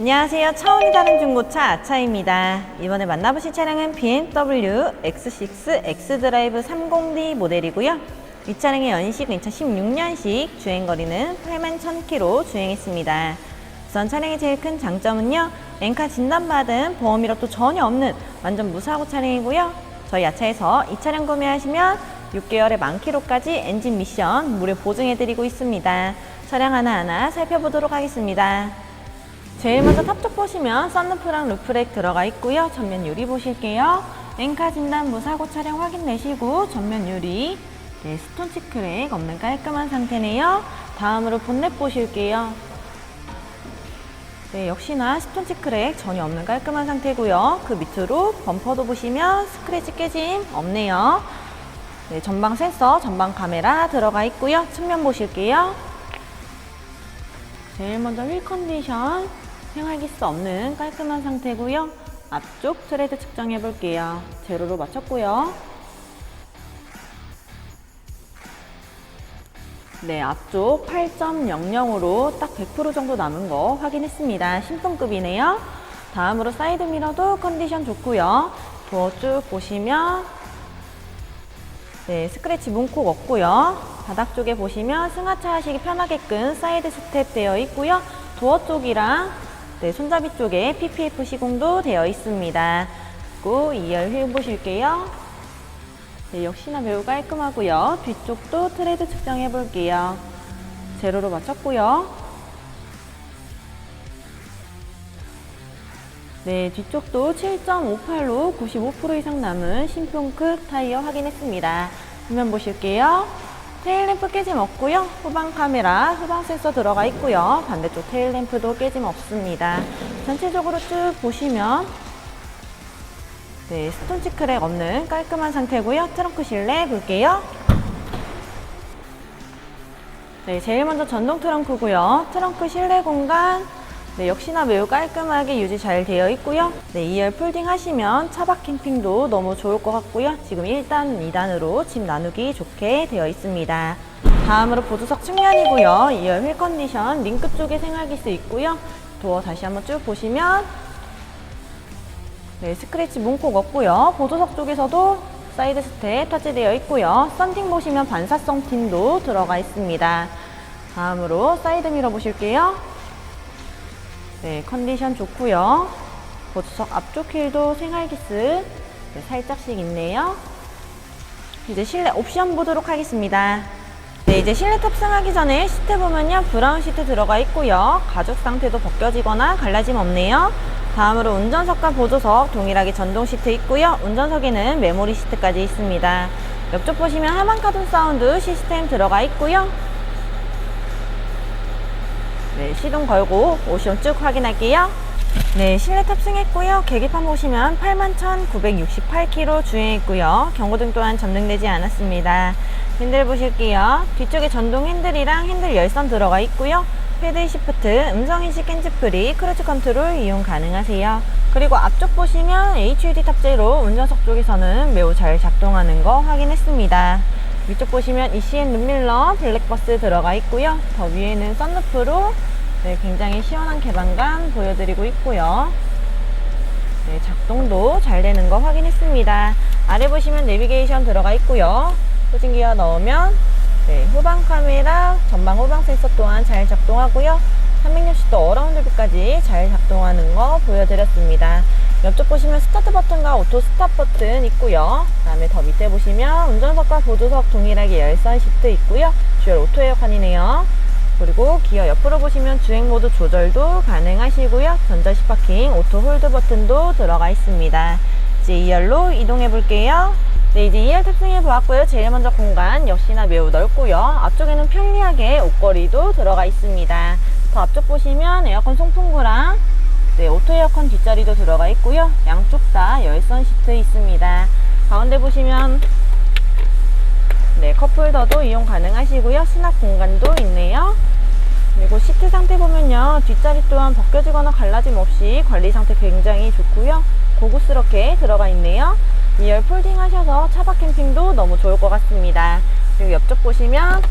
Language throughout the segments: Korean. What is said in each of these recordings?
안녕하세요. 차원이 다른 중고차 아차입니다. 이번에 만나보실 차량은 BMW X6 X드라이브 30D 모델이고요. 이 차량의 연식은 2016년식, 주행거리는 8만 1000km 주행했습니다. 우선 차량의 제일 큰 장점은요. 엔카 진단받은 보험 이력도 전혀 없는 완전 무사고 차량이고요. 저희 아차에서 이 차량 구매하시면 6개월에 만 킬로까지 엔진 미션 무료 보증해드리고 있습니다. 차량 하나하나 살펴보도록 하겠습니다. 제일 먼저 탑쪽 보시면 썬루프랑 루프렉 들어가 있고요. 전면 유리 보실게요. 엔카 진단 무사고 차량 확인 내시고 전면 유리 네, 스톤 치크랙 없는 깔끔한 상태네요. 다음으로 본넷 보실게요. 네, 역시나 스톤 치크랙 전혀 없는 깔끔한 상태고요. 그 밑으로 범퍼도 보시면 스크래치 깨짐 없네요. 네, 전방 센서, 전방 카메라 들어가 있고요. 측면 보실게요. 제일 먼저 휠 컨디션 생활기스 없는 깔끔한 상태고요. 앞쪽 트레드 측정해 볼게요. 제로로 맞췄고요. 네, 앞쪽 8.00으로 딱 100% 정도 남은 거 확인했습니다. 신품급이네요. 다음으로 사이드 미러도 컨디션 좋고요. 도어 쭉 보시면 네, 스크래치 문콕 없고요. 바닥 쪽에 보시면 승하차 하시기 편하게끔 사이드 스텝 되어 있고요. 도어 쪽이랑 네, 손잡이 쪽에 PPF 시공도 되어 있습니다. 그리고 2열 휠 보실게요. 네, 역시나 매우 깔끔하고요. 뒤쪽도 트레드 측정해 볼게요. 제로로 맞췄고요. 네, 뒤쪽도 7.58로 95% 이상 남은 신품급 타이어 확인했습니다. 후면 보실게요. 테일램프 깨짐 없고요. 후방 카메라, 후방 센서 들어가 있고요. 반대쪽 테일램프도 깨짐 없습니다. 전체적으로 쭉 보시면 네, 스톤치 크랙 없는 깔끔한 상태고요. 트렁크 실내 볼게요. 네, 제일 먼저 전동 트렁크고요. 트렁크 실내 공간 네, 역시나 매우 깔끔하게 유지 잘 되어 있고요. 네, 2열 폴딩 하시면 차박 캠핑도 너무 좋을 것 같고요. 지금 1단, 2단으로 짐 나누기 좋게 되어 있습니다. 다음으로 보조석 측면이고요. 2열 휠 컨디션 링크 쪽에 생활기스 있고요. 도어 다시 한번 쭉 보시면 네, 스크래치 문콕 없고요. 보조석 쪽에서도 사이드 스텝 터치되어 있고요. 썬팅 보시면 반사성 틴도 들어가 있습니다. 다음으로 사이드 미러 보실게요. 네, 컨디션 좋고요. 보조석 앞쪽 휠도 생활기스 네, 살짝씩 있네요. 이제 실내 옵션 보도록 하겠습니다. 네, 이제 실내 탑승하기 전에 시트 보면요. 브라운 시트 들어가 있고요. 가죽 상태도 벗겨지거나 갈라짐 없네요. 다음으로 운전석과 보조석 동일하게 전동 시트 있고요. 운전석에는 메모리 시트까지 있습니다. 옆쪽 보시면 하만 카본 사운드 시스템 들어가 있고요. 네, 시동 걸고 오션 쭉 확인할게요. 네, 실내 탑승했고요. 계기판 보시면 81,968km 주행했고요. 경고등 또한 점등되지 않았습니다. 핸들 보실게요. 뒤쪽에 전동 핸들이랑 핸들 열선 들어가 있고요. 패드 시프트, 음성인식 핸즈프리, 크루즈 컨트롤 이용 가능하세요. 그리고 앞쪽 보시면 HUD 탑재로 운전석 쪽에서는 매우 잘 작동하는 거 확인했습니다. 위쪽 보시면 ECN 룸밀러 블랙버스 들어가 있고요. 더 위에는 썬루프로 네, 굉장히 시원한 개방감 보여드리고 있고요. 네, 작동도 잘 되는 거 확인했습니다. 아래 보시면 내비게이션 들어가 있고요. 후진 기어 넣으면 네, 후방 카메라, 전방 후방 센서 또한 잘 작동하고요. 360도 어라운드 뷰까지 잘 작동하는 거 보여드렸습니다. 옆쪽 보시면 스타트 버튼과 오토 스탑 버튼 있고요. 그 다음에 더 밑에 보시면 운전석과 보조석 동일하게 열선 시트 있고요. 듀얼 오토 에어컨이네요. 그리고 기어 옆으로 보시면 주행 모드 조절도 가능하시고요. 전자식 파킹, 오토 홀드 버튼도 들어가 있습니다. 이제 2열로 이동해 볼게요. 네, 이제 2열 탑승해 보았고요. 제일 먼저 공간 역시나 매우 넓고요. 앞쪽에는 편리하게 옷걸이도 들어가 있습니다. 더 앞쪽 보시면 에어컨 송풍구랑 네, 오토 에어컨 뒷자리도 들어가 있고요. 양쪽 다 열선 시트 있습니다. 가운데 보시면 네, 컵홀더도 이용 가능하시고요. 수납 공간도 있네요. 그리고 시트 상태 보면요. 뒷자리 또한 벗겨지거나 갈라짐 없이 관리 상태 굉장히 좋고요. 고급스럽게 들어가 있네요. 2열 폴딩 하셔서 차박 캠핑도 너무 좋을 것 같습니다. 그리고 옆쪽 보시면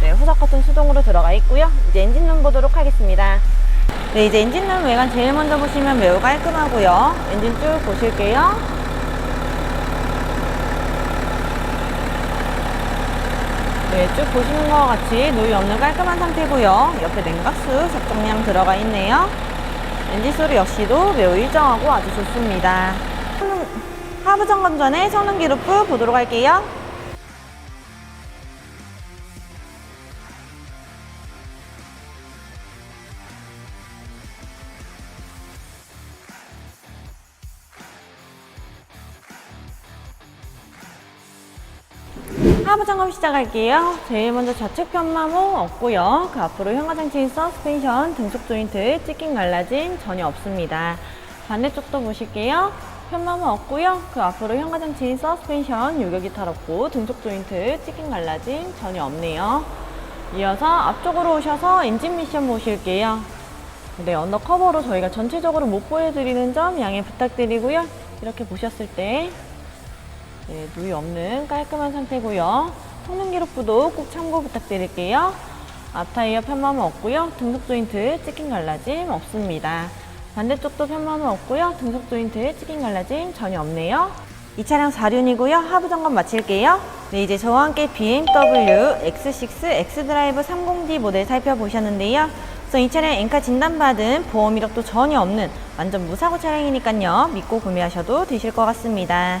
네, 후석 커튼 수동으로 들어가 있고요. 이제 엔진 룸 보도록 하겠습니다. 네, 이제 엔진룸 외관 제일 먼저 보시면 매우 깔끔하고요. 엔진 쭉 보실게요. 네, 쭉 보시는 것과 같이 노이 없는 깔끔한 상태고요. 옆에 냉각수 적정량 들어가 있네요. 엔진 소리 역시도 매우 일정하고 아주 좋습니다. 하부 점검 전에 성능 기록부 보도록 할게요. 하부 점검 시작할게요. 제일 먼저 좌측 편마모 없고요. 그 앞으로 현가장치 서스펜션, 등속 조인트, 찍힌 갈라짐 전혀 없습니다. 반대쪽도 보실게요. 편마모 없고요. 그 앞으로 현가장치 서스펜션, 요격이 탈없고 등속 조인트, 찍힌 갈라짐 전혀 없네요. 이어서 앞쪽으로 오셔서 엔진 미션 보실게요. 네, 언더커버로 저희가 전체적으로 못 보여드리는 점 양해 부탁드리고요. 이렇게 보셨을 때 네, 누이 없는 깔끔한 상태고요. 성능 기록부도 꼭 참고 부탁드릴게요. 앞타이어 편마모 없고요. 등속 조인트 찍힌 갈라짐 없습니다. 반대쪽도 편마모 없고요. 등속 조인트 찍힌 갈라짐 전혀 없네요. 이 차량 4륜이고요. 하부 점검 마칠게요. 네, 이제 저와 함께 BMW X6 X드라이브 30D 모델 살펴보셨는데요. 우선 이 차량 엔카 진단받은 보험 이력도 전혀 없는 완전 무사고 차량이니까요. 믿고 구매하셔도 되실 것 같습니다.